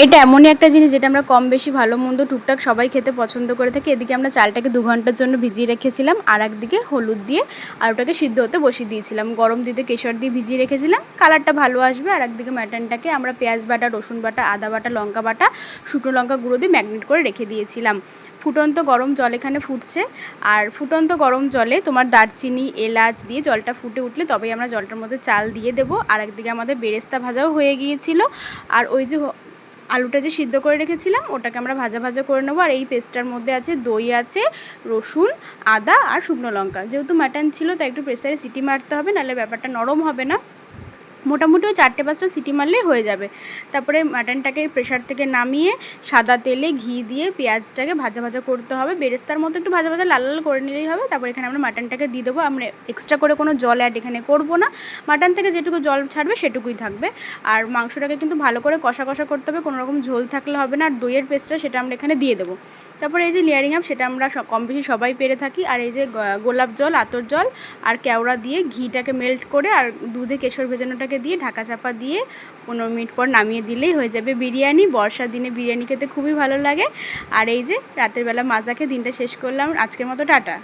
এটা এমনই একটা জিনিস যেটা আমরা কম বেশি ভালো মন্দ টুকটাক সবাই খেতে পছন্দ করে থাকি। এদিকে আমরা চালটাকে দু ঘণ্টার জন্য ভিজিয়ে রেখেছিলাম, আর একদিকে হলুদ দিয়ে আর ওটাকে সিদ্ধ হতে বসিয়ে দিয়েছিলাম। গরম দিতে কেশর দিয়ে ভিজিয়ে রেখেছিলাম, কালারটা ভালো আসবে। আর একদিকে মাটনটাকে আমরা পেঁয়াজ বাটা, রসুন বাটা, আদা বাটা, লঙ্কা বাটা, শুকনো লঙ্কা গুঁড়ো দিয়ে ম্যাগনেট করে রেখে দিয়েছিলাম। ফুটন্ত গরম জল এখানে ফুটছে, আর ফুটন্ত গরম জলে তোমার দারচিনি, এলাচ দিয়ে জলটা ফুটে উঠলে তবেই আমরা জলটার মধ্যে চাল দিয়ে দেবো। আর একদিকে আমাদের বেরেস্তা ভাজাও হয়ে গিয়েছিল। আর ওই যে আলুটা যে সিদ্ধ করে রেখেছিলাম, ওটাকে আমরা ভাজা ভাজা করে নেব। আর এই পেস্টটার মধ্যে আছে দই আছে, রসুন, আদা আর শুকনো লঙ্কা। যেহেতু মাটন ছিল, তাই একটু প্রেসারে সিটি মারতে হবে, নাহলে ব্যাপারটা নরম হবে না। মোটামুটি চারটে পাঁচটা সিটি মারলেই হয়ে যাবে। তারপরে মাটনটাকে প্রেশার থেকে নামিয়ে সাদা তেলে ঘি দিয়ে পেঁয়াজটাকে ভাজা ভাজা করতে হবে। বেরেস্তার মতো একটু ভাজা ভাজা লাল লাল করে নিলেই হবে। তারপর এখানে আমরা মাটনটাকে দিয়ে দেবো। আমরা এক্সট্রা করে কোনো জল অ্যাড এখানে করব না। মাটন থেকে যেটুকু জল ছাড়বে সেটুকুই থাকবে। আর মাংসটাকে কিন্তু ভালো করে কষা কষা করতে হবে। কোনো রকম ঝোল থাকলে হবে না। আর দইয়ের পেস্টটা সেটা আমরা এখানে দিয়ে দেবো। তারপরে এই যে লেয়ারিং আপ সেটা আমরা কম বেশি সবাই পেরে থাকি। আর এই যে গোলাপ জল, আতর জল আর কেওড়া দিয়ে ঘিটাকে মেল্ট করে আর দুধে কেশর ভেজানোটাকে দিয়ে ঢাকা চাপা দিয়ে পনেরো মিনিট পর নামিয়ে দিলেই হয়ে যাবে বিরিয়ানি। বর্ষার দিনে বিরিয়ানি খেতে খুবই ভালো লাগে। আর এই যে রাতের বেলা মাজাকে দিনটা শেষ করলাম। আজকের মতো টাটা।